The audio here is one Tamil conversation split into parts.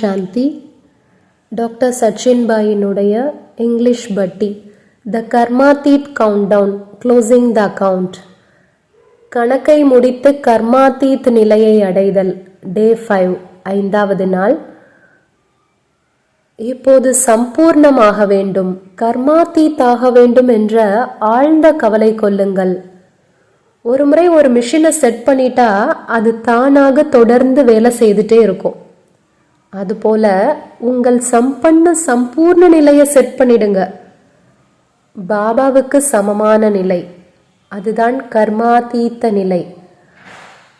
சாந்தி டாக்டர் சச்சின் பாயினுடைய இங்கிலீஷ் பட்டி the Karmatit countdown closing the account. கணக்கை முடித்து கர்மாதீத் நிலையை அடைதல் டே ஃபைவ் ஐந்தாவது நாள். இப்போது சம்பூர்ணமாக வேண்டும் கர்மாதீத் ஆக வேண்டும் என்ற ஆழ்ந்த கவலை கொள்ளுங்கள். ஒரு முறை ஒரு மிஷினை செட் பண்ணிட்டா அது தானாக தொடர்ந்து வேலை செய்துட்டே இருக்கும். அதுபோல உங்கள் சம்பன்ன சம்பூர்ண நிலையை செட் பண்ணிடுங்க. பாபாவுக்கு சமமான நிலை. அதுதான் கர்மாதீத்த நிலை.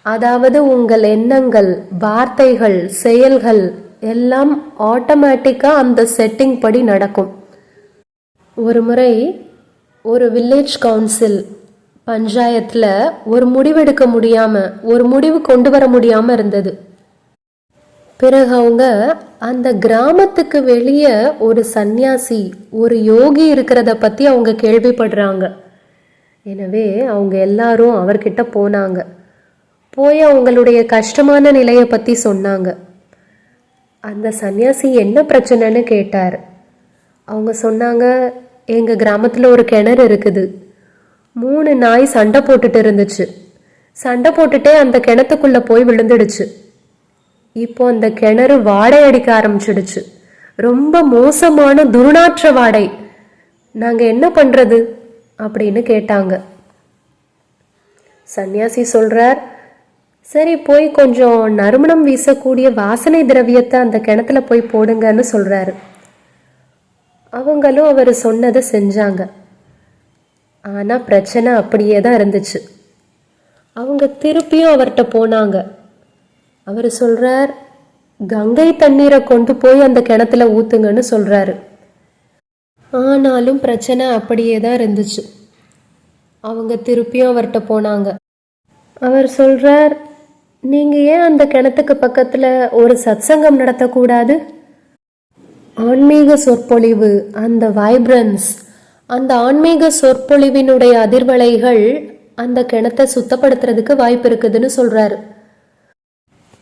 அதாவது உங்கள் எண்ணங்கள் வார்த்தைகள் செயல்கள் எல்லாம் ஆட்டோமேட்டிக்காக அந்த செட்டிங் படி நடக்கும். ஒரு முறை ஒரு வில்லேஜ் கவுன்சில் பஞ்சாயத்தில் ஒரு முடிவெடுக்க முடியாமல் ஒரு முடிவு கொண்டு வர முடியாமல் இருந்தது. பிறகு அவங்க அந்த கிராமத்துக்கு வெளியே ஒரு சந்நியாசி ஒரு யோகி இருக்கிறத பற்றி அவங்க கேள்விப்படுறாங்க. எனவே அவங்க எல்லாரும் அவர்கிட்ட போனாங்க. போய் அவங்களுடைய கஷ்டமான நிலையை பற்றி சொன்னாங்க. அந்த சன்னியாசி என்ன பிரச்சனைன்னு கேட்டார். அவங்க சொன்னாங்க எங்கள் கிராமத்தில் ஒரு கிணறு இருக்குது. மூணு நாய் சண்டை போட்டுட்டு இருந்துச்சு. சண்டை போட்டுட்டே அந்த கிணத்துக்குள்ளே போய் விழுந்துடுச்சு. இப்போ அந்த கிணறு வாடை அடிக்க ஆரம்பிச்சிடுச்சு. ரொம்ப மோசமான துர்நாற்ற வாடை. நாங்கள் என்ன பண்ணுறது அப்படின்னு கேட்டாங்க. சன்னியாசி சொல்றார் சரி போய் கொஞ்சம் நறுமணம் வீசக்கூடிய வாசனை திரவியத்தை அந்த கிணத்துல போய் போடுங்கன்னு சொல்றாரு. அவங்களும் அவர் சொன்னதை செஞ்சாங்க. ஆனா பிரச்சனை அப்படியே தான் இருந்துச்சு. அவங்க திருப்பியும் அவர்கிட்ட போனாங்க. அவர் சொல்றார் கங்கை தண்ணீரை கொண்டு போய் அந்த கிணத்துல ஊத்துங்கன்னு சொல்றாரு. ஆனாலும் பிரச்சனை அப்படியே தான் இருந்துச்சு. அவங்க திருப்பியும் அவர்கிட்ட போனாங்க. அவர் சொல்றார் நீங்க ஏன் அந்த கிணத்துக்கு பக்கத்துல ஒரு சத்சங்கம் நடத்தக்கூடாது? ஆன்மீக சொற்பொழிவு அந்த வைப்ரன்ஸ் அந்த ஆன்மீக சொற்பொழிவினுடைய அதிர்வலைகள் அந்த கிணத்தை சுத்தப்படுத்துறதுக்கு வாய்ப்பு இருக்குதுன்னு சொல்றாரு.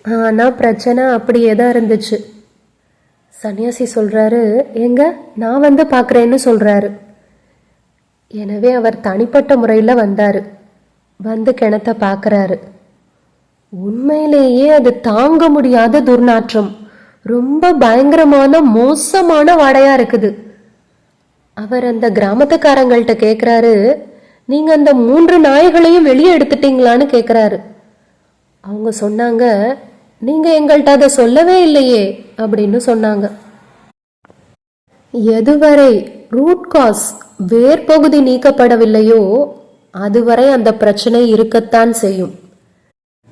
ஆனால் பிரச்சனை அப்படியே தான் இருந்துச்சு. சன்னியாசி சொல்கிறாரு எங்க நான் வந்து பார்க்குறேன்னு சொல்கிறாரு எனவே அவர் தனிப்பட்ட முறையில் வந்தார். வந்து கிணத்த பார்க்குறாரு. உண்மையிலேயே அது தாங்க முடியாத துர்நாற்றம். ரொம்ப பயங்கரமான மோசமான வாடையாக இருக்குது. அவர் அந்த கிராமத்துக்காரங்கள்ட்ட கேட்குறாரு நீங்கள் அந்த மூன்று நாய்களையும் வெளியே எடுத்துட்டீங்களான்னு கேட்குறாரு அவங்க சொன்னாங்க நீங்க எங்கள்கிட்ட அதை சொல்லவே இல்லையே அப்படின்னு சொன்னாங்க. எதுவரை ரூட் காஸ் வேர் பகுதி நீக்கப்படவில்லையோ அதுவரை அந்த பிரச்சனை இருக்கத்தான் செய்யும்.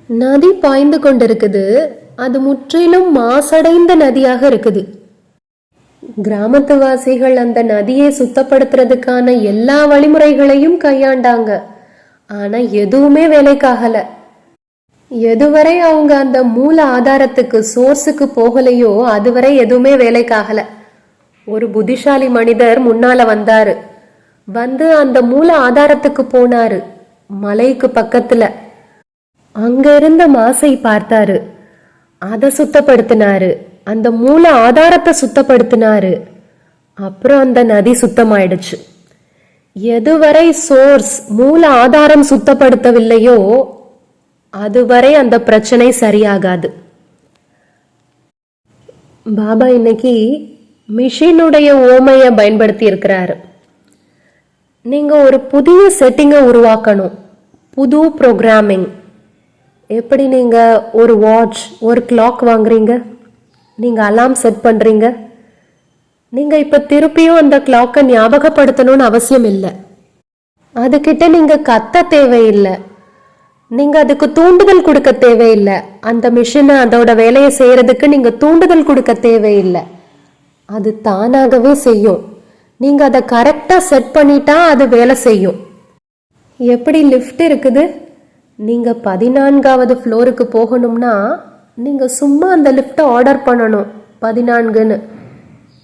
நதி பாய்ந்து கொண்டிருக்குது அது முற்றிலும் மாசடைந்த நதியாக இருக்குது. கிராமத்துவாசிகள் அந்த நதியை சுத்தப்படுத்துறதுக்கான எல்லா வழிமுறைகளையும் கையாண்டாங்க. ஆனா எதுவுமே வேலைக்காகலை. எதுவரை அவங்க அந்த மூல ஆதாரத்துக்கு சோர்ஸுக்கு போகலையோ அதுவரை எதுவுமே வேலைக்காகல. ஒரு புத்திசாலி மனிதர் முன்னால வந்தாரு. வந்து அந்த மூல ஆதாரத்துக்கு போனாரு. மலைக்கு பக்கத்துல. அங்க இருந்த மாசை பார்த்தாரு. அதை சுத்தப்படுத்தினாரு. அந்த மூல ஆதாரத்தை சுத்தப்படுத்தினாரு. அப்புறம் அந்த நதி சுத்தமாயிடுச்சு. எதுவரை சோர்ஸ் மூல ஆதாரம் சுத்தப்படுத்தவில்லையோ அதுவரை அந்த பிரச்சனை சரியாகாது. பாபா இன்னைக்கு மிஷினுடைய ஓமையை பயன்படுத்தி இருக்கிறாரு நீங்கள் ஒரு புதிய செட்டிங்கை உருவாக்கணும். புது ப்ரோக்ராமிங் எப்படி நீங்கள் ஒரு வாட்ச் ஒரு கிளாக் வாங்குறீங்க? நீங்கள் அலாம் செட் பண்ணுறீங்க நீங்கள் இப்போ திருப்பியும் அந்த கிளாக்கை ஞாபகப்படுத்தணும்னு அவசியம் இல்லை. அதுக்கிட்ட நீங்கள் கத்த தேவையில்லை. நீங்க அதுக்கு தூண்டுதல் கொடுக்க தேவையில்லை. அந்த மிஷினை அதோட வேலையை செய்யறதுக்கு நீங்க தூண்டுதல் கொடுக்க தேவையில்லை. அது தானாகவே செய்யும். நீங்க அதை கரெக்டாக செட் பண்ணிட்டா அது வேலை செய்யும். எப்படி லிஃப்ட் இருக்குது? நீங்க பதினான்காவது ஃப்ளோருக்கு போகணும்னா நீங்க சும்மா அந்த லிஃப்ட்டை ஆர்டர் பண்ணணும் பதினான்குன்னு.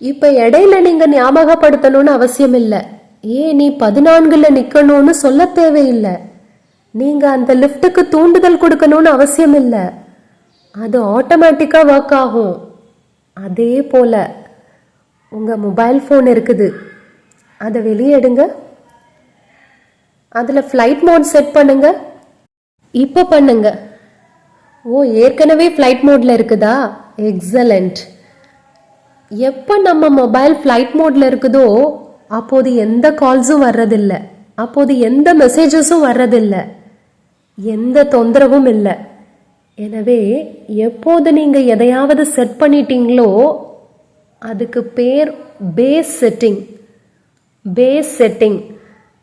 இப்போ இடையில நீங்க ஞாபகப்படுத்தணும்னு அவசியம் இல்லை ஏன் நீ பதினான்குல நிற்கணும்னு சொல்ல தேவையில்லை. நீங்க அந்த லிஃப்ட்டுக்கு தூண்டுதல் கொடுக்கணும்னு அவசியம் இல்லை அது ஆட்டோமேட்டிக்காக ஒர்க் ஆகும். அதே போல உங்க மொபைல் ஃபோன் இருக்குது. அதை வெளியே எடுங்க. அதில் ஃப்ளைட் மோட் செட் பண்ணுங்க. இப்போ பண்ணுங்க. ஓ ஏற்கனவே ஃப்ளைட் மோடில் இருக்குதா? எக்ஸலண்ட் எப்போ நம்ம மொபைல் ஃப்ளைட் மோடில் இருக்குதோ அப்போது எந்த கால்ஸும் வர்றதில்லை. அப்போது எந்த மெசேஜஸும் வர்றதில்லை. எந்த தொந்தரவும் இல்லை. எனவே எப்போது நீங்கள் எதையாவது செட் பண்ணிட்டீங்களோ அதுக்கு பேர் பேஸ் செட்டிங் பேஸ் செட்டிங்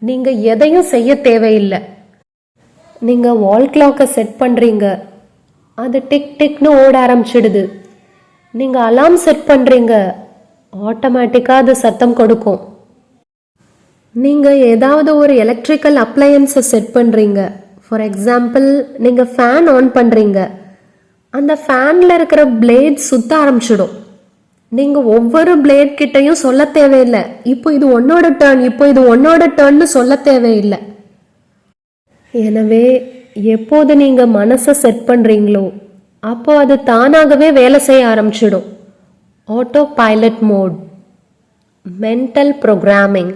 நீங்கள் எதையும் செய்ய தேவையில்லை. நீங்கள் வால் கிளாக்கை செட் பண்ணுறீங்க அது டிக் டிக்னு ஓட ஆரம்பிச்சிடுது. நீங்கள் அலாம் செட் பண்ணுறீங்க ஆட்டோமேட்டிக்காக அது சத்தம் கொடுக்கும். நீங்கள் ஏதாவது ஒரு எலக்ட்ரிக்கல் அப்ளையன்ஸை செட் பண்ணுறீங்க ஃபார் எக்ஸாம்பிள் நீங்கள் ஃபேன் ஆன் பண்ணுறீங்க அந்த ஃபேனில் இருக்கிற பிளேட் சுத்த ஆரம்பிச்சிடும். நீங்கள் ஒவ்வொரு பிளேட் கிட்டையும் சொல்ல தேவையில்லை. இப்போ இது உன்னோட டேர்ன் இப்போ இது உன்னோட டேர்ன்னு சொல்ல தேவையில்லை. எனவே எப்போது நீங்கள் மனசை செட் பண்ணுறீங்களோ அப்போ அது தானாகவே வேலை செய்ய ஆரம்பிச்சிடும். Auto pilot mode mental programming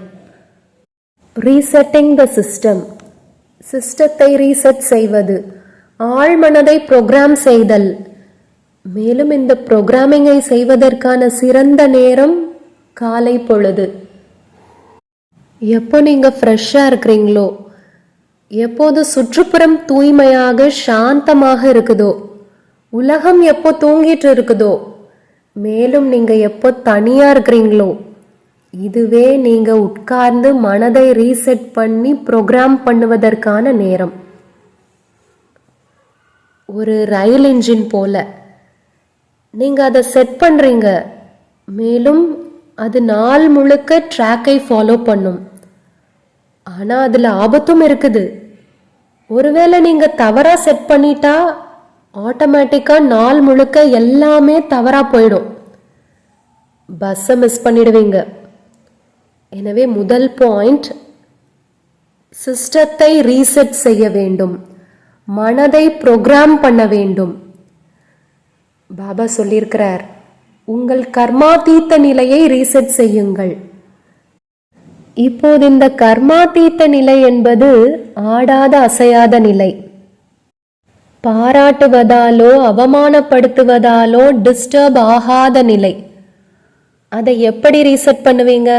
resetting the system சிஸ்டத்தை ரீசெட் செய்வது. ஆழ்மனதை ப்ரோக்ராம் செய்தல். மேலும் இந்த ப்ரோக்ராமிங்கை செய்வதற்கான சிறந்த நேரம் காலை பொழுது. எப்போ நீங்கள் ஃப்ரெஷ்ஷாக இருக்கிறீங்களோ எப்போது சுற்றுப்புறம் தூய்மையாக சாந்தமாக இருக்குதோ உலகம் எப்போ தூங்கிட்டு இருக்குதோ மேலும் நீங்கள் எப்போ தனியாக இருக்கிறீங்களோ இதுவே நீங்க உட்கார்ந்து மனதை ரீசெட் பண்ணி ப்ரோக்ராம் பண்ணுவதற்கான நேரம். ஒரு ரயில் இன்ஜின் போல. நீங்க அதை செட் பண்றீங்க. மேலும் அது நாள் முழுக்க ட்ராக்கை ஃபாலோ பண்ணும். ஆனா அதுல ஆபத்தும் இருக்குது. ஒருவேளை நீங்க தவறா செட் பண்ணிட்டா ஆட்டோமேட்டிக்கா நாள் முழுக்க எல்லாமே தவறா போயிடும். பஸ்ஸை மிஸ் பண்ணிடுவீங்க. எனவே முதல் பாயிண்ட் சிஸ்டத்தை ரீசெட் செய்ய வேண்டும். மனதை ப்ரோக்ராம் பண்ண வேண்டும். பாபா சொல்லியிருக்கிறார் உங்கள் கர்மாதீத்த நிலையை ரீசெட் செய்யுங்கள். இப்போது இந்த கர்மாதீத்த நிலை என்பது ஆடாத அசையாத நிலை. பாராட்டுவதாலோ அவமானப்படுத்துவதாலோ டிஸ்டர்ப் ஆகாத நிலை. அதை எப்படி ரீசெட் பண்ணுவீங்க?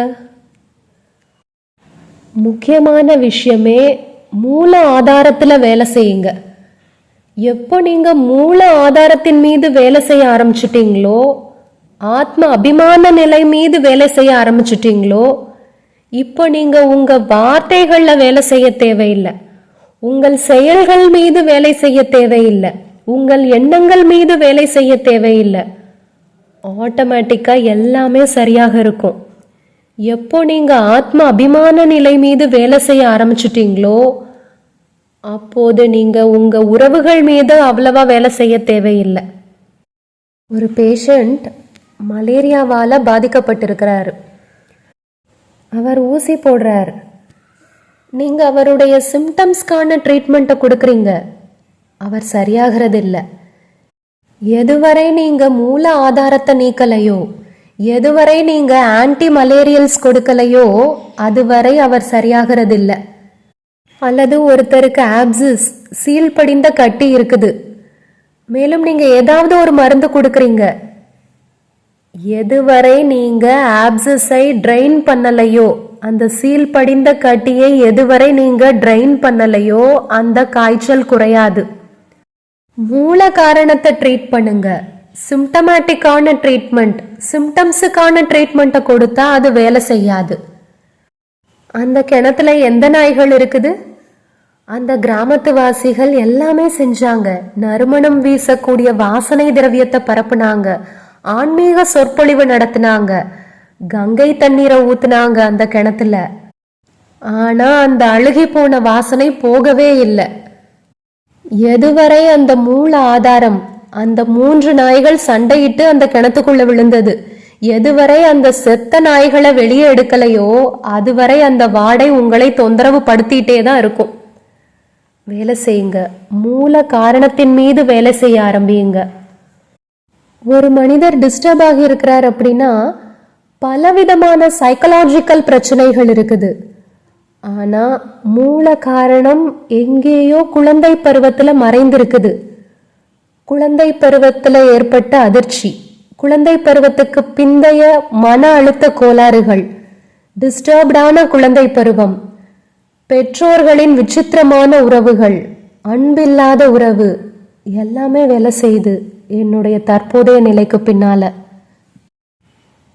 முக்கியமான விஷயமே மூல ஆதாரத்தில் வேலை செய்யுங்க. எப்போ நீங்கள் மூல ஆதாரத்தின் மீது வேலை செய்ய ஆரம்பிச்சிட்டிங்களோ ஆத்ம அபிமான நிலை மீது வேலை செய்ய ஆரம்பிச்சிட்டிங்களோ இப்போ நீங்கள் உங்கள் வார்த்தைகளில் வேலை செய்ய தேவையில்லை. உங்கள் செயல்கள் மீது வேலை செய்ய தேவையில்லை. உங்கள் எண்ணங்கள் மீது வேலை செய்ய தேவையில்லை. ஆட்டோமேட்டிக்காக எல்லாமே சரியாக இருக்கும். எப்போ நீங்க ஆத்ம அபிமான நிலை மீது வேலை செய்ய ஆரம்பிச்சிட்டீங்களோ அப்போது நீங்க உங்க உறவுகள் மீது அவ்வளவா வேலை செய்ய தேவையில்லை. ஒரு பேஷண்ட் மலேரியாவால் பாதிக்கப்பட்டிருக்கிறாரு. அவர் ஊசி போடுறார். நீங்க அவருடைய சிம்டம்ஸ்க்கான ட்ரீட்மெண்ட்டை கொடுக்குறீங்க. அவர் சரியாகிறது இல்லை எதுவரை நீங்க மூல ஆதாரத்தை நீக்கலையோ எதுவரை நீங்க ஆன்டி மலேரியல்ஸ் கொடுக்கலையோ அதுவரை அவர் சரியாகிறதில்லை. அல்லது ஒருத்தருக்கு ஆப்சிஸ் சீல் படிந்த கட்டி இருக்குது. மேலும் நீங்க ஏதாவது ஒரு மருந்து கொடுக்குறீங்க. எதுவரை நீங்க ஆப்சஸை ட்ரைன் பண்ணலையோ அந்த சீல் படிந்த கட்டியை எதுவரை நீங்க ட்ரைன் பண்ணலையோ அந்த காய்ச்சல் குறையாது. மூல காரணத்தை ட்ரீட் பண்ணுங்க. சிம்டமேட்டிக்கான ட்ரீட்மெண்ட் சிம்டம்ஸுக்கான ட்ரீட்மெண்ட்டை கொடுத்தா அது வேலை செய்யாது. அந்த கிணத்துல எந்த நாய்கள் இருக்குது? அந்த கிராமத்து வாசிகள் எல்லாமே செஞ்சாங்க. நறுமணம் வீசக்கூடிய வாசனை திரவியத்தை பரப்புனாங்க. ஆன்மீக சொற்பொழிவு நடத்தினாங்க. கங்கை தண்ணீரை ஊத்துனாங்க அந்த கிணத்துல. ஆனா அந்த அழுகி போன வாசனை போகவே இல்லை. எதுவரை அந்த மூல ஆதாரம் அந்த மூன்று நாய்கள் சண்டையிட்டு அந்த கிணத்துக்குள்ள விழுந்தது. எதுவரை அந்த செத்த நாய்களை வெளியே எடுக்கலையோ அதுவரை அந்த வாடை உங்களை தொந்தரவு படுத்திட்டே தான் இருக்கும். வேலை செய்யுங்க. மூல காரணத்தின் மீது வேலை செய்ய ஆரம்பியுங்க. ஒரு மனிதர் டிஸ்டர்ப் ஆகி இருக்கிறார் அப்படின்னா பலவிதமான சைக்கலாஜிக்கல் பிரச்சனைகள் இருக்குது. ஆனா மூல காரணம் எங்கேயோ குழந்தை பருவத்துல மறைந்திருக்குது. குழந்தை பருவத்தில் ஏற்பட்ட அதிர்ச்சி. குழந்தை பருவத்துக்கு பிந்தைய மன அழுத்த கோளாறுகள். டிஸ்டர்ப்டான குழந்தை பருவம். பெற்றோர்களின் விசித்திரமான உறவுகள். அன்பில்லாத உறவு. எல்லாமே வேலை செய்து என்னுடைய தற்போதைய நிலைக்கு பின்னால.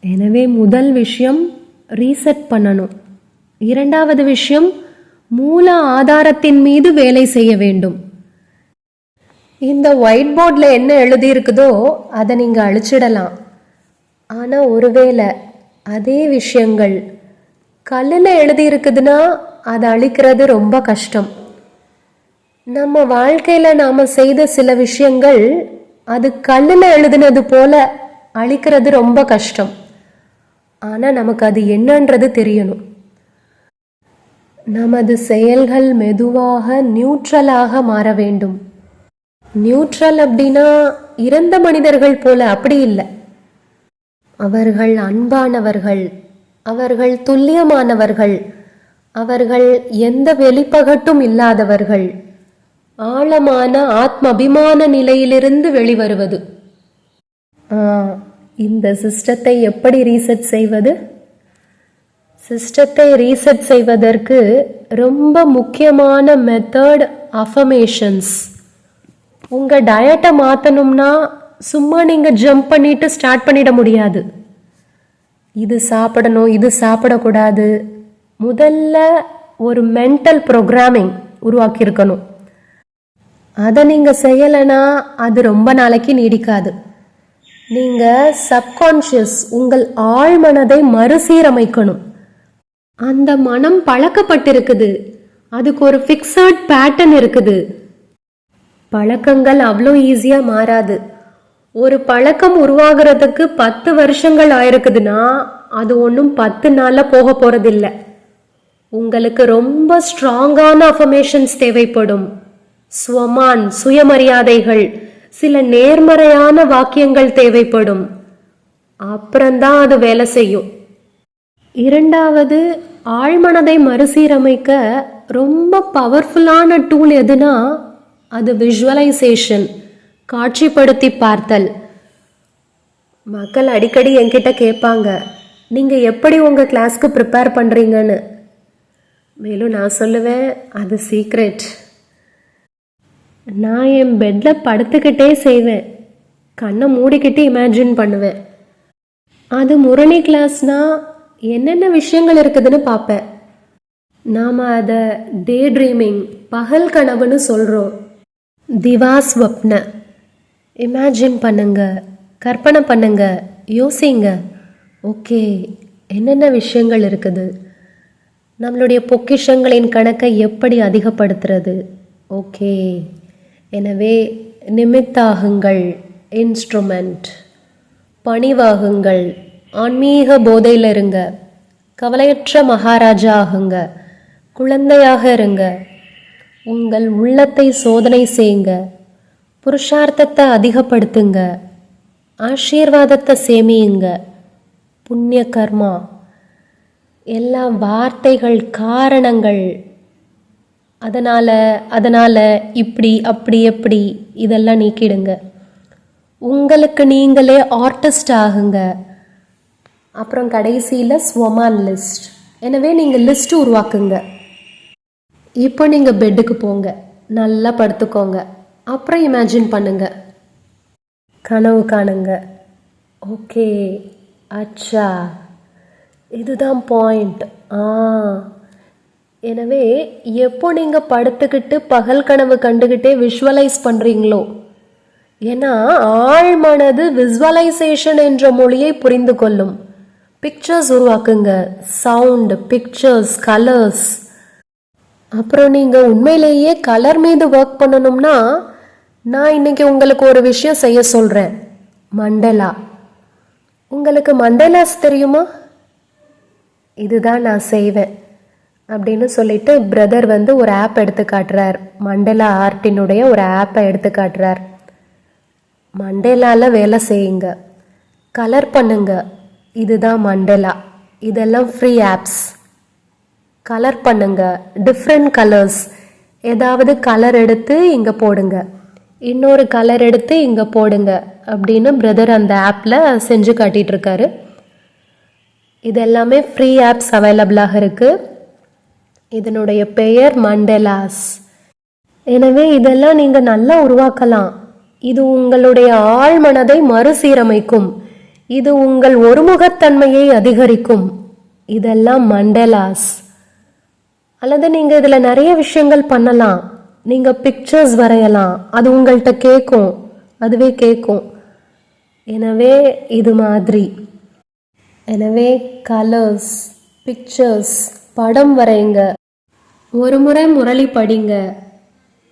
எனவே முதல் விஷயம் ரீசெட் பண்ணணும். இரண்டாவது விஷயம் மூல ஆதாரத்தின் மீது வேலை செய்ய வேண்டும். இந்த ஒயிட் போர்டில் என்ன எழுதியிருக்குதோ அதை நீங்கள் அழிச்சிடலாம். ஆனால் ஒருவேளை அதே விஷயங்கள் கல்லில் எழுதியிருக்குதுன்னா அதை அழிக்கிறது ரொம்ப கஷ்டம். நம்ம வாழ்க்கையில் நாம் செய்த சில விஷயங்கள் அது கல்லில் எழுதினது போல அழிக்கிறது ரொம்ப கஷ்டம். ஆனால் நமக்கு அது என்னன்றது தெரியணும். நமது செயல்கள் மெதுவாக நியூட்ரலாக மாற வேண்டும். நியூட்ரல் அப்படின்னா இறந்த மனிதர்கள் போல அப்படி இல்லை. அவர்கள் அன்பானவர்கள் அவர்கள் துல்லியமானவர்கள் அவர்கள் எந்த வெளிப்பகட்டும் இல்லாதவர்கள் ஆழமான ஆத்ம அபிமான நிலையிலிருந்து வெளிவருவது. இந்த சிஸ்டத்தை எப்படி ரீசெட் செய்வது? சிஸ்டத்தை ரீசெட் செய்வதற்கு ரொம்ப முக்கியமான மெத்தட் அஃபமேஷன்ஸ் உங்கள் டயட்டை மாற்றணும்னா சும்மா நீங்கள் ஜம்ப் பண்ணிட்டு ஸ்டார்ட் பண்ணிட முடியாது. இது சாப்பிடணும் இது சாப்பிடக்கூடாது. முதல்ல ஒரு மென்டல் ப்ரோக்ராமிங் உருவாக்கியிருக்கணும். அதை நீங்கள் செய்யலைன்னா அது ரொம்ப நாளைக்கு நீடிக்காது. நீங்கள் சப்கான்ஷியஸ் உங்கள் ஆழ்மனதை மறுசீரமைக்கணும். அந்த மனம் பழக்கப்பட்டிருக்குது. அதுக்கு ஒரு ஃபிக்ஸட் பேட்டர்ன் இருக்குது. பழக்கங்கள் அவ்வளோ ஈஸியாக மாறாது. ஒரு பழக்கம் உருவாகிறதுக்கு பத்து வருஷங்கள் ஆயிருக்குதுன்னா அது ஒன்றும் பத்து நாளில் போக போகிறதில்ல உங்களுக்கு ரொம்ப ஸ்ட்ராங்கான அஃபர்மேஷன்ஸ் தேவைப்படும். ஸ்வமான் சுயமரியாதைகள் சில நேர்மறையான வாக்கியங்கள் தேவைப்படும். அப்புறம்தான் அது வேலை செய்யும். இரண்டாவது ஆழ்மனதை மறுசீரமைக்க ரொம்ப பவர்ஃபுல்லான டூல் எதுனா அது விஷுவலைசேஷன் காட்சிப்படுத்தி பார்த்தல். மக்கள் அடிக்கடி என்கிட்ட கேட்பாங்க நீங்கள் எப்படி உங்கள் கிளாஸ்க்கு ப்ரிப்பேர் பண்ணுறீங்கன்னு மேலும் நான் சொல்லுவேன் அது சீக்ரெட் நான் என் பெட்டில் படுத்துக்கிட்டே செய்வேன். கண்ணை மூடிக்கிட்டு இமேஜின் பண்ணுவேன். அது முரணி கிளாஸ்னா என்னென்ன விஷயங்கள் இருக்குதுன்னு பார்ப்பேன். நாம் அதை டே ட்ரீமிங் பகல் கனவுன்னு சொல்கிறோம் திவாஸ்வப்ன. இமேஜின் பண்ணுங்க கற்பனை பண்ணுங்க யோசிங்க. ஓகே என்னென்ன விஷயங்கள் இருக்குது? நம்மளுடைய பொக்கிஷங்களின் கணக்கை எப்படி அதிகப்படுத்துறது? ஓகே எனவே நிமித்தாகுங்கள் இன்ஸ்ட்ருமெண்ட் பணிவாகுங்கள் ஆன்மீக போதையில் இருங்க கவலையற்ற மகாராஜா ஆகுங்க. குழந்தையாக இருங்க. உங்கள் உள்ளத்தை சோதனை செய்யுங்க. புருஷார்த்தத்தை அதிகப்படுத்துங்க. ஆசீர்வாதத்தை சேமியுங்க. புண்ணிய கர்மா. எல்லா வார்த்தைகள் காரணங்கள். அதனால் அதனால் இப்படி அப்படி எப்படி இதெல்லாம் நீக்கிடுங்க. உங்களுக்கு நீங்களே ஆர்டிஸ்ட் ஆகுங்க. அப்புறம் கடைசியில் ஸ்வமான் லிஸ்ட். எனவே நீங்கள் லிஸ்ட் உருவாக்குங்க. இப்போ நீங்கள் பெட்டுக்கு போங்க. நல்லா படுத்துக்கோங்க. அப்புறம் இமேஜின் பண்ணுங்க. கனவு காணுங்க. ஓகே. அச்சா. இதுதான் பாயிண்ட் ஆ. எனவே எப்போ நீங்கள் படுத்துக்கிட்டு பகல் கனவு கண்டுக்கிட்டே விஷுவலைஸ் பண்ணுறீங்களோ ஏன்னா ஆழ்மனது விஸ்வலைசேஷன் என்ற மொழியை புரிந்து கொள்ளும். பிக்சர்ஸ் உருவாக்குங்க. சவுண்ட் பிக்சர்ஸ் கலர்ஸ் அப்புறம் நீங்கள் உண்மையிலேயே கலர் மீது ஒர்க் பண்ணணும்னா நான் இன்னைக்கு உங்களுக்கு ஒரு விஷயம் செய்ய சொல்கிறேன் மண்டலா. உங்களுக்கு மண்டலாஸ் தெரியுமா? இதுதான் நான் செய்வேன். அப்படின்னு சொல்லிட்டு பிரதர் வந்து ஒரு ஆப் எடுத்து காட்டுறார். மண்டலா ஆர்ட்டினுடைய ஒரு ஆப்பை எடுத்து காட்டுறார். மண்டேலாவில் வேலை செய்யுங்க. கலர் பண்ணுங்க. இதுதான் மண்டலா. இதெல்லாம் ஃப்ரீ ஆப்ஸ் கலர் பண்ணுங்க. டிஃப்ரெண்ட் கலர்ஸ் ஏதாவது கலர் எடுத்து இங்கே போடுங்க. இன்னொரு கலர் எடுத்து இங்கே போடுங்க அப்படின்னு பிரதர் அந்த ஆப்பில் செஞ்சு காட்டிகிட்ருக்காரு இதெல்லாமே இது எல்லாமே ஃப்ரீ ஆப்ஸ் அவைலபிளாக இருக்குது இதனுடைய பெயர் மண்டேலாஸ் எனவே இதெல்லாம் நீங்கள் நல்லா உருவாக்கலாம். இது உங்களுடைய ஆழ்மனதை மறுசீரமைக்கும். இது உங்கள் ஒருமுகத்தன்மையை அதிகரிக்கும். இதெல்லாம் மண்டலாஸ் அல்லது நீங்கள் இதில் நிறைய விஷயங்கள் பண்ணலாம். நீங்கள் பிக்சர்ஸ் வரையலாம். அது உங்கள்கிட்ட கேட்கும் அதுவே கேட்கும் எனவே இது மாதிரி. எனவே கலர்ஸ் பிக்சர்ஸ் படம் வரைங்க. ஒரு முறை முரளி படிங்க.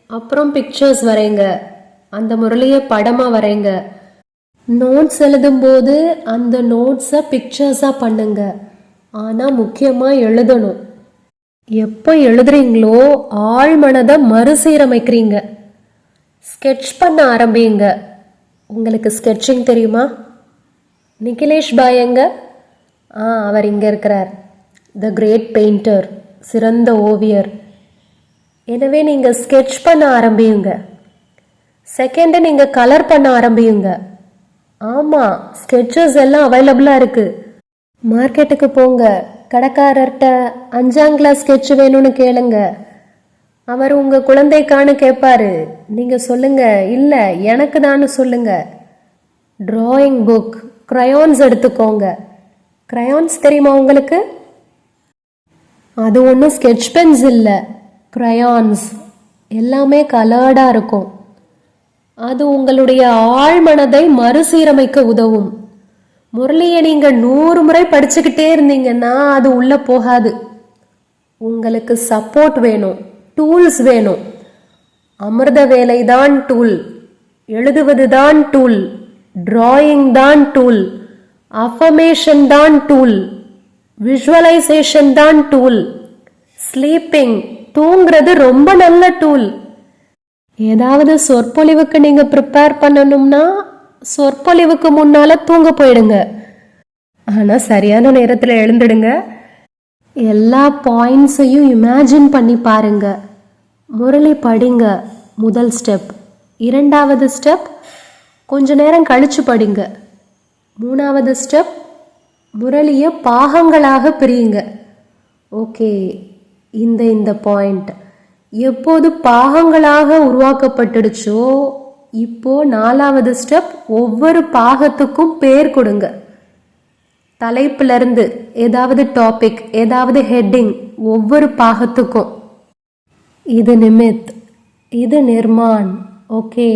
அப்புறம் பிக்சர்ஸ் வரைங்க. அந்த முரளியை படமாக வரைங்க. நோட்ஸ் எழுதும்போது அந்த நோட்ஸை பிக்சர்ஸாக பண்ணுங்க. ஆனால் முக்கியமாக எழுதணும். எப்போ எழுதுறீங்களோ ஆழ்மனதை மறுசீரமைக்கிறீங்க. ஸ்கெட்ச் பண்ண ஆரம்பிங்க. உங்களுக்கு ஸ்கெட்சிங் தெரியுமா? நிகிலேஷ் பாயங்க ஆ அவர் இங்கே இருக்கிறார். த கிரேட் பெயிண்டர் சிறந்த ஓவியர். எனவே நீங்கள் ஸ்கெட்ச் பண்ண ஆரம்பியுங்க. செகண்டு நீங்கள் கலர் பண்ண ஆரம்பியுங்க. ஆமாம் ஸ்கெட்சஸ் எல்லாம் அவைலபிளாக இருக்குது மார்க்கெட்டுக்கு போங்க. கடைக்காரர்கிட்ட அஞ்சாம் கிளாஸ் ஸ்கெட்ச் வேணும்னு கேளுங்க. அவர் உங்கள் குழந்தைக்கான்னு கேட்பாரு நீங்கள் சொல்லுங்க இல்லை எனக்கு தான்னு சொல்லுங்க. ட்ராயிங் புக் க்ரையான்ஸ் எடுத்துக்கோங்க. க்ரையான்ஸ் தெரியுமா உங்களுக்கு? அது ஒன்றும் ஸ்கெட்ச் பென்ஸ் இல்லை. க்ரையான்ஸ் எல்லாமே கலர்டாக இருக்கும். அது உங்களுடைய ஆழ்மனதை மறுசீரமைக்க உதவும். முரளியை நீங்கள் நூறு முறை படிச்சுக்கிட்டே இருந்தீங்கன்னா அது உள்ளே போகாது. உங்களுக்கு சப்போர்ட் வேணும் டூல்ஸ் வேணும். அமிர்த வேலை தான் டூல் எழுதுவது தான் டூல் டிராயிங் தான் டூல் அஃபர்மேஷன் தான் டூல் விஷுவலைசேஷன் தான் டூல் ஸ்லீப்பிங் தூங்குறது ரொம்ப நல்ல டூல் ஏதாவது சொற்பொழிவுக்கு நீங்க ப்ரிப்பேர் பண்ணணும்னா சொற்பொழிவுக்கு முன்னால தூங்க போயிடுங்க. ஆனா சரியான நேரத்துல எழுந்துடுங்க. எல்லா பாயிண்ட்ஸையும் இமேஜின் பண்ணி பாருங்க. முரளி படிங்க முதல் ஸ்டெப் இரண்டாவது ஸ்டெப் கொஞ்ச நேரம் கழிச்சு படிங்க. மூணாவது ஸ்டெப் முரளியை பாகங்களாக பிரியுங்க. ஓகே இந்த இந்த பாயிண்ட் எப்போது பாகங்களாக உருவாக்கப்பட்டுடுச்சோ இப்போ நாலாவது ஸ்டெப் ஒவ்வொரு பாகத்துக்கும் பேர் கொடுங்க. தலைப்பிலிருந்து ஏதாவது டாபிக் ஏதாவது ஹெட்டிங் ஒவ்வொரு பாகத்துக்கும். இது நிமித் இது நிர்மான் ஓகே.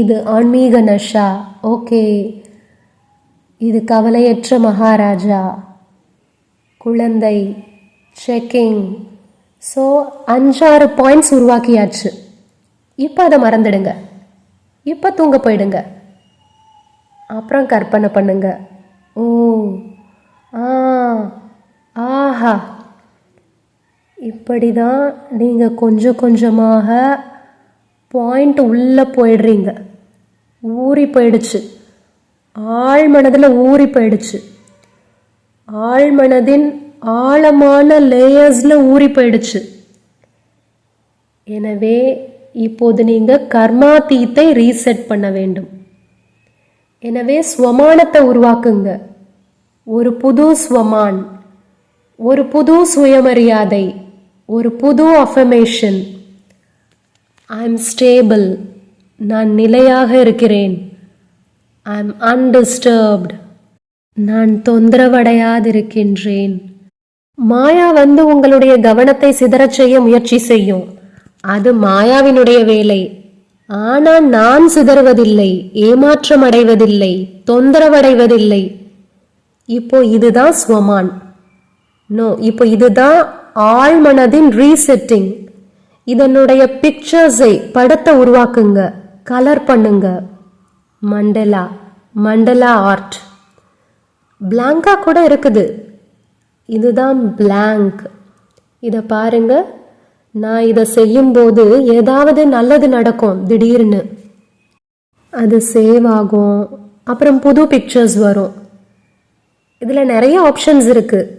இது ஆன்மீக நஷா ஓகே. இது கவலையற்ற மகாராஜா. குழந்தை செக்கிங் ஸோ அஞ்சாறு பாயிண்ட்ஸ் உருவாக்கியாச்சு. இப்போ அதை மறந்துடுங்க. இப்போ தூங்க போயிடுங்க. அப்புறம் கற்பனை பண்ணுங்க. ஓ ஆ ஆஹா. இப்படி தான் நீங்கள் கொஞ்சம் கொஞ்சமாக பாயிண்ட் உள்ளே போயிடுறீங்க. ஊறி போயிடுச்சு. ஆழ் மனதில் ஊறி போயிடுச்சு. ஆழ் மனதின் ஆழமான லேயர்ஸில் ஊறி போயிடுச்சு. எனவே இப்போது நீங்கள் கர்மாதீத்தை ரீசெட் பண்ண வேண்டும். எனவே ஸ்வமானத்தை உருவாக்குங்க. ஒரு புது ஸ்வமான் ஒரு புது சுயமரியாதை ஒரு புது அஃபமேஷன் ஐ எம் ஸ்டேபிள் நான் நிலையாக இருக்கிறேன். ஐ எம் அன்டிஸ்டர்ப்ட் நான் தொந்தரவடையாதிருக்கின்றேன். மாயா வந்து உங்களுடைய கவனத்தை சிதறச் செய்ய முயற்சி செய்யும். அது மாயாவினுடைய வேலை. ஆனால் நான் சிதறுவதில்லை ஏமாற்றம் அடைவதில்லை தொந்தரவடைவதில்லை. இப்போ இதுதான் ஸ்வமான். நோ இப்போ இதுதான் ஆழ்மனதின் ரீசெட்டிங். இதனுடைய பிக்சர்ஸை படத்தை உருவாக்குங்க கலர் பண்ணுங்க. மண்டலா மண்டலா ஆர்ட். பிளாங்கா கூட இருக்குது. இதுதான் பிளாங்க். இதை பாருங்கள் நான் இதை செய்யும்போது ஏதாவது நல்லது நடக்கும் திடீர்னு. அது சேவ் ஆகும். அப்புறம் புது பிக்சர்ஸ் வரும். இதில் நிறைய ஆப்ஷன்ஸ் இருக்குது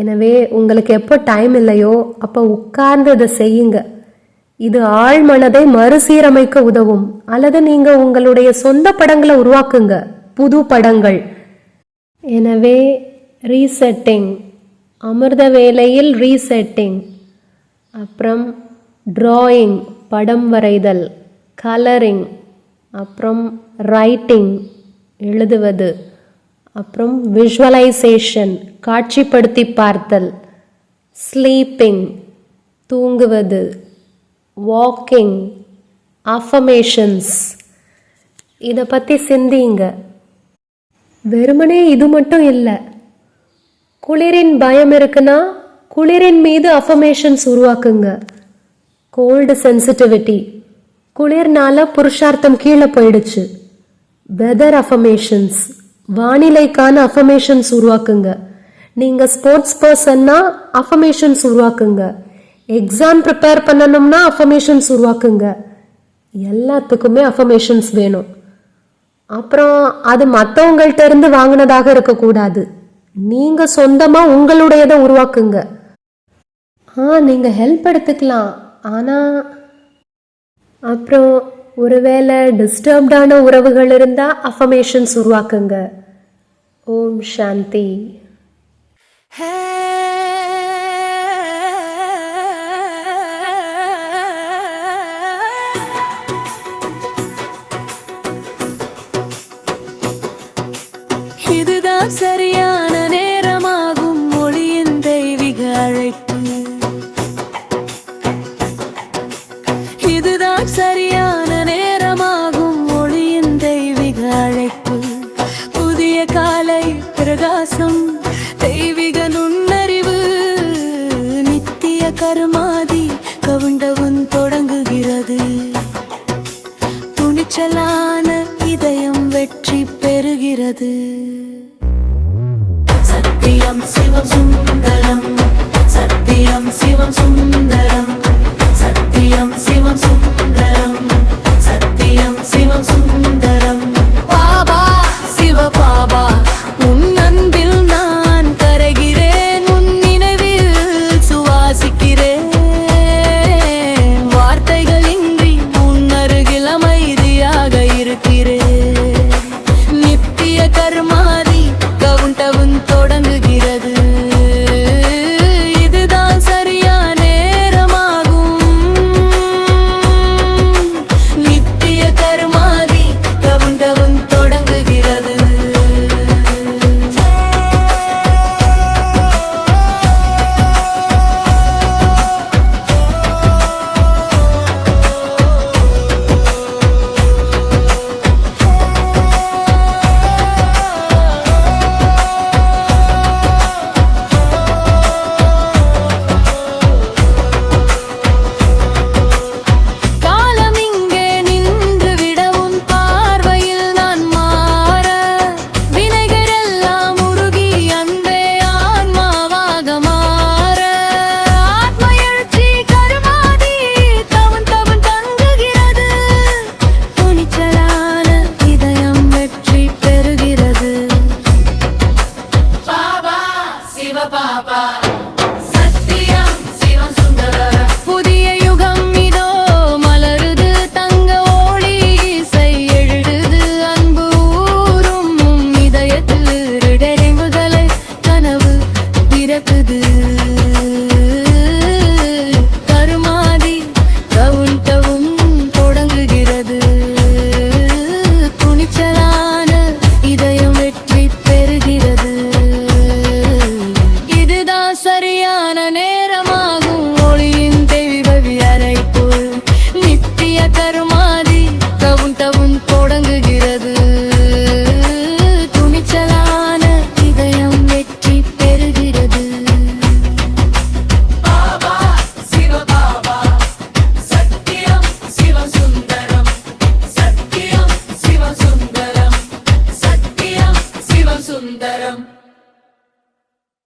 எனவே உங்களுக்கு எப்போ டைம் இல்லையோ அப்போ உட்கார்ந்து இதை செய்யுங்க. இது ஆழ் மனதை மறுசீரமைக்க உதவும். அல்லது நீங்கள் உங்களுடைய சொந்த படங்களை உருவாக்குங்க. புது படங்கள். எனவே ரீசெட்டிங் அமிர்த வேலையில் ரீசெட்டிங் அப்புறம் ட்ராயிங் படம் வரைதல் கலரிங் அப்புறம் ரைட்டிங் எழுதுவது அப்புறம் விஷுவலைசேஷன் காட்சிப்படுத்தி பார்த்தல் ஸ்லீப்பிங் தூங்குவது வாக்கிங் அஃபமேஷன்ஸ் இதை பற்றி சிந்திங்க வெறுமனே இது மட்டும் இல்லை. குளிரின் பயம் இருக்குன்னா குளிரின் மீது அஃபமேஷன்ஸ் உருவாக்குங்க. கோல்டு சென்சிட்டிவிட்டி குளிர்னால புருஷார்த்தம் கீழே போயிடுச்சு. வெதர் அஃபமேஷன்ஸ் வானிலைக்கான அஃபமேஷன்ஸ் உருவாக்குங்க. நீங்க ஸ்போர்ட்ஸ் பர்சன்னா அஃபமேஷன்ஸ் உருவாக்குங்க. எக்ஸாம் ப்ரிப்பேர் பண்ணணும்னா அஃபமேஷன்ஸ் உருவாக்குங்க. எல்லாத்துக்குமே அஃபமேஷன்ஸ் வேணும். அப்புறம் அது மற்றவங்கள்ட்ட இருந்து வாங்கினதாக இருக்கக்கூடாது. நீங்க சொந்தமா உங்களுடையதை உருவாக்குங்க. ஆ நீங்க ஹெல்ப் எடுத்துக்கலாம். ஆனா அப்புறம் ஒருவேளை டிஸ்டர்ப்டான உறவுகள் இருந்தா அஃபமேஷன்ஸ் உருவாக்குங்க. ஓம் சாந்தி. இதுதான் சரியா துணிச்சலான இதயம் வெற்றி பெறுகிறது. சத்தியம் சிவம் சுந்தரம். சத்தியம் சிவம் சுந்தரம். சத்தியம் சிவம் சுந்தரம். சத்தியம் சிவம் சுந்தரம்.